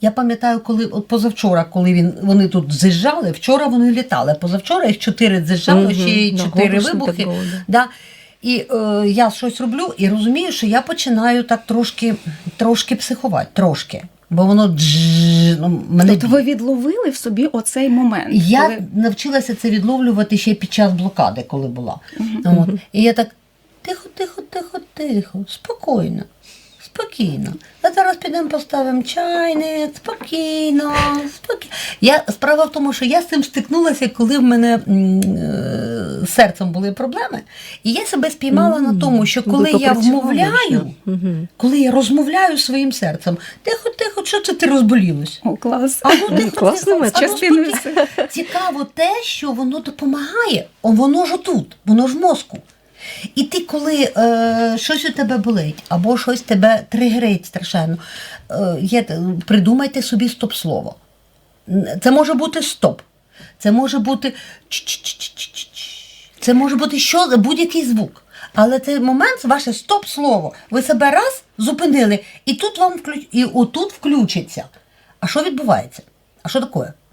Я пам'ятаю, коли от позавчора, коли він вони тут з'їжджали, вчора вони літали. Позавчора їх чотири з'їжджало, Мгм. ще й чотири вибухи. да. І е, я щось роблю і розумію, що я починаю так трошки, трошки психувати, трошки. Бо воно дж, ну, мене Тобто ви відловили в собі оцей момент. я коли- навчилася це відловлювати ще під час блокади, коли була. От. І я так тихо, тихо, тихо, тихо, спокійно. Спокійно. Зараз підемо поставимо чайник, спокійно, спокійно. Я, справа в тому, що я з цим стикнулася, коли в мене е, з серцем були проблеми. І я себе спіймала на тому, що коли я вмовляю, Мгм. коли я розмовляю своїм серцем, тихо, тихо, що це ти розболілась? О, клас. А ну тихо, Класний тихо, ну. Цікаво те, що воно допомагає, воно ж тут, воно ж в мозку. І ти, коли е, щось у тебе болить, або щось тебе тригерить страшенно, е, придумайте собі стоп-слово. Це може бути стоп, це може бути це може бути що, будь-який звук. Але цей момент, ваше стоп-слово, ви себе раз зупинили, і тут вам вклю... і отут включиться. А що відбувається? А що таке?